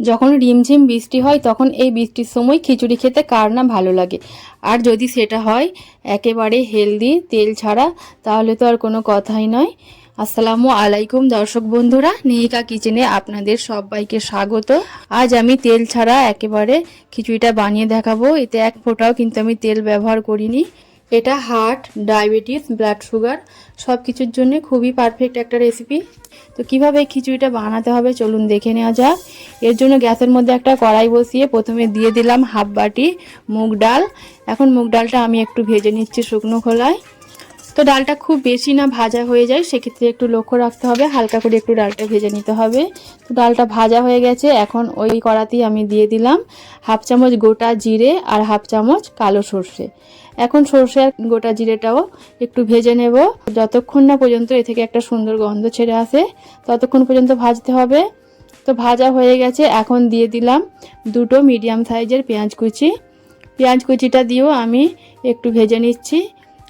যখন রিমঝিম বৃষ্টি হয়, তখন এই বৃষ্টির সময় খিচুড়ি খেতে কার না ভালো লাগে? আর যদি সেটা হয়, একেবারে হেলদি তেল ছাড়া, তাহলে তো আর কোনো কথাই নয়। আসসালামু আলাইকুম দর্শক বন্ধুরা, নিহিকা কিচেনে আপনাদের সবাইকে স্বাগত। আজ আমি তেল ছাড়া একেবারে খিচুড়িটা বানিয়ে দেখাবো। এতে এক ফোঁটাও কিন্তু আমি তেল ব্যবহার করিনি। এটা হার্ট ডায়াবেটিস ব্লাড সুগার সব কিছুর জন্য খুবই পারফেক্ট একটা রেসিপি তো কীভাবে এই খিচুড়িটা বানাতে হবে চলুন দেখে নেওয়া যাক। এর জন্য গ্যাসের মধ্যে একটা কড়াই বসিয়ে প্রথমে দিয়ে দিলাম হাফ বাটি মুগ ডাল। এখন মুগ ডালটা আমি একটু ভেজে নিচ্ছি শুকনো খোলায়। তো ডালটা খুব বেশি না ভাজা হয়ে যায়, সেক্ষেত্রে একটু লক্ষ্য রাখতে হবে, হালকা করে একটু ডালটা ভেজে নিতে হবে। তো ডালটা ভাজা হয়ে গেছে, এখন ওই কড়াতেই আমি দিয়ে দিলাম হাফ চামচ গোটা জিরে আর হাফ চামচ কালো সর্ষে। এখন সর্ষে আর গোটা জিরেটাও একটু ভেজে নেব। যতক্ষণ না পর্যন্ত এ থেকে একটা সুন্দর গন্ধ ছেড়ে আসে, ততক্ষণ পর্যন্ত ভাজতে হবে। তো ভাজা হয়ে গেছে, এখন দিয়ে দিলাম দুটো মিডিয়াম সাইজের পেঁয়াজ কুচি। পেঁয়াজ কুচিটা দিয়েও আমি একটু ভেজে নিচ্ছি।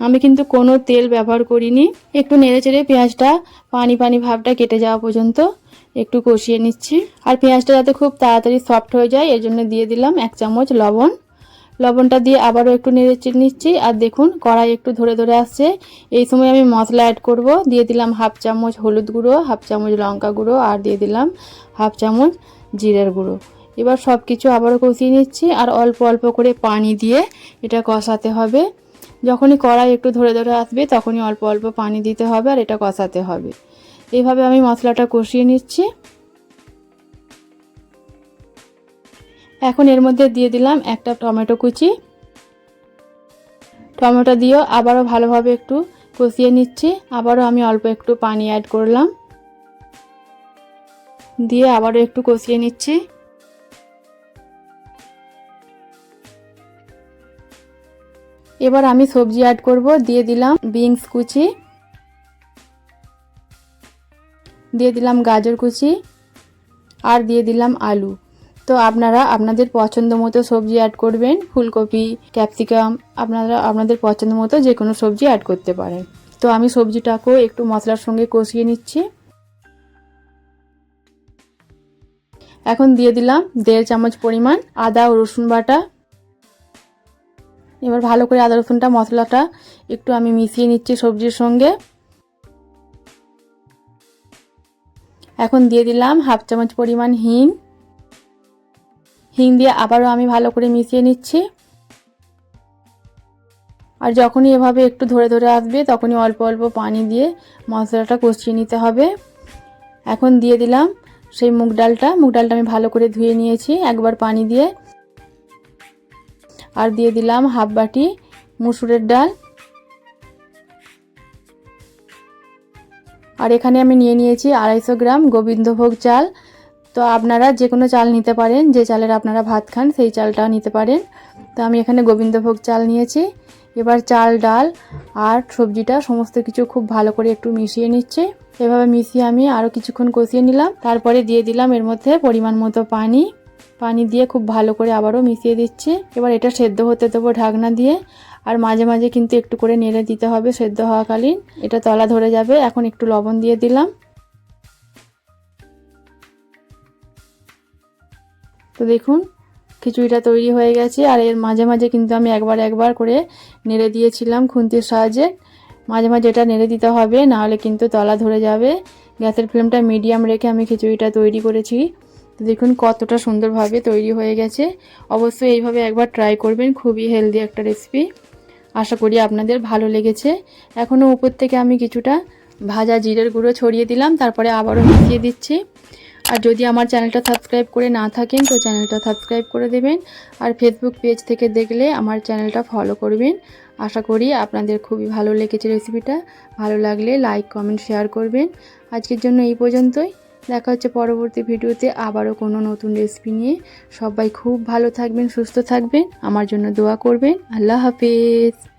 আমি কিন্তু কোনো তেল ব্যবহার করিনি। একটু নেড়ে চেড়ে পেঁয়াজটা পানি পানি ভাবটা কেটে যাওয়া পর্যন্ত একটু কষিয়ে নিচ্ছি। আর পেঁয়াজটা যাতে খুব তাড়াতাড়ি সফট হয়ে যায়, এর জন্য দিয়ে দিলাম এক চামচ লবণ। লবণটা দিয়ে আবারও একটু নেড়ে চেড়ে নিচ্ছি। আর দেখুন, কড়াই একটু ধরে ধরে আসছে। এই সময় আমি মশলা অ্যাড করব। দিয়ে দিলাম হাফ চামচ হলুদ গুঁড়ো, হাফ চামচ লঙ্কা গুঁড়ো, আর দিয়ে দিলাম হাফ চামচ জিরের গুঁড়ো। এবার সব কিছু আবারও কষিয়ে নিচ্ছি। আর অল্প অল্প করে পানি দিয়ে এটা কষাতে হবে। যখনই কড়াই একটু ধরে ধরে আসবে, তখনই অল্প অল্প পানি দিতে হবে আর এটা কষাতে হবে। এইভাবে আমি মশলাটা কষিয়ে নিচ্ছি। এখন এর মধ্যে দিয়ে দিলাম একটা টমেটো কুচি। টমেটো দিয়েও আবারও ভালোভাবে একটু কষিয়ে নিচ্ছি। আবারও আমি অল্প একটু পানি অ্যাড করলাম। দিয়ে আবারও একটু কষিয়ে নিচ্ছি। এবার আমি সবজি অ্যাড করব, দিয়ে দিলাম বিনস কুচি, দিয়ে দিলাম গাজর কুচি আর দিয়ে দিলাম আলু। তো আপনারা আপনাদের পছন্দ মতো সবজি অ্যাড করবেন, ফুলকপি, ক্যাপসিকাম, আপনারা আপনাদের পছন্দ মতো যে কোনো সবজি অ্যাড করতে পারেন। তো আমি সবজিটাকেও একটু মশলার সঙ্গে কষিয়ে নিচ্ছি। এখন দিয়ে দিলাম দেড় চামচ পরিমাণ আদা ও রসুন বাটা এবার ভালো করে আদা রসুনটা, মশলাটা একটু আমি মিশিয়ে নিচ্ছি সবজির সঙ্গে। এখন দিয়ে দিলাম হাফ চামচ পরিমাণ হিং। হিং দিয়ে আবারও আমি ভালো করে মিশিয়ে নিচ্ছি। আর যখনই এভাবে একটু ধরে ধরে আসবে, তখনই অল্প অল্প পানি দিয়ে মশলাটা কষিয়ে নিতে হবে। এখন দিয়ে দিলাম সেই মুগ ডালটা। মুগ ডালটা আমি ভালো করে ধুয়ে নিয়েছি, একবার পানি দিয়ে। আর দিয়ে দিলাম হাফ বাটি মুসুরের ডাল। আর এখানে আমি নিয়ে নিয়েছি আড়াইশো গ্রাম গোবিন্দভোগ চাল। তো আপনারা যে কোনো চাল নিতে পারেন, যে চালের আপনারা ভাত খান সেই চালটা নিতে পারেন। তো আমি এখানে গোবিন্দভোগ চাল নিয়েছি। এবার চাল, ডাল আর সবজিটা সমস্ত কিছু খুব ভালো করে একটু মিশিয়ে নিচ্ছে। এভাবে মিশিয়ে আমি আরও কিছুক্ষণ কষিয়ে নিলাম। তারপরে দিয়ে দিলাম এর মধ্যে পরিমাণ মতো পানি। পানি দিয়ে খুব ভালো করে আবারও মিশিয়ে দিচ্ছি। এবার এটা সেদ্ধ হতে দেবো ঢাকনা দিয়ে। আর মাঝে মাঝে কিন্তু একটু করে নেড়ে দিতে হবে সেদ্ধ হওয়াকালীন। এটা তলা ধরে যাবে, এখন একটু লবণ দিয়ে দিলাম। তো দেখুন, খিচুড়িটা তৈরি হয়ে গেছে। আর এর মাঝে মাঝে কিন্তু আমি একবার একবার করে নেড়ে দিয়েছিলাম খুন্তির সাহায্যে। মাঝে মাঝে এটা নেড়ে দিতে হবে নাহলে কিন্তু তলা ধরে যাবে। গ্যাসের ফ্লেমটা মিডিয়াম রেখে আমি খিচুড়িটা তৈরি করেছি। তো দেখুন কতটা সুন্দরভাবে তৈরি হয়ে গেছে। অবশ্যই এইভাবে একবার ট্রাই করবেন, খুবই হেলদি একটা রেসিপি আশা করি আপনাদের ভালো লেগেছে। এখনও উপর থেকে আমি কিছুটা ভাজা জিরের গুঁড়ো ছড়িয়ে দিলাম, তারপরে আবারও মিশিয়ে দিচ্ছি। আর যদি আমার চ্যানেলটা সাবস্ক্রাইব করে না থাকেন, তো চ্যানেলটা সাবস্ক্রাইব করে দেবেন। আর ফেসবুক পেজ থেকে দেখলে আমার চ্যানেলটা ফলো করবেন। আশা করি আপনাদের খুবই ভালো লেগেছে রেসিপিটা ভালো লাগলে লাইক কমেন্ট শেয়ার করবেন। আজকের জন্য এই পর্যন্তই। দেখা হচ্ছে পরবর্তী ভিডিওতে আবারও কোনো নতুন রেসিপি নিয়ে। সবাই খুব ভালো থাকবেন, সুস্থ থাকবেন। আমার জন্য দোয়া করবেন। আল্লাহ হাফেজ।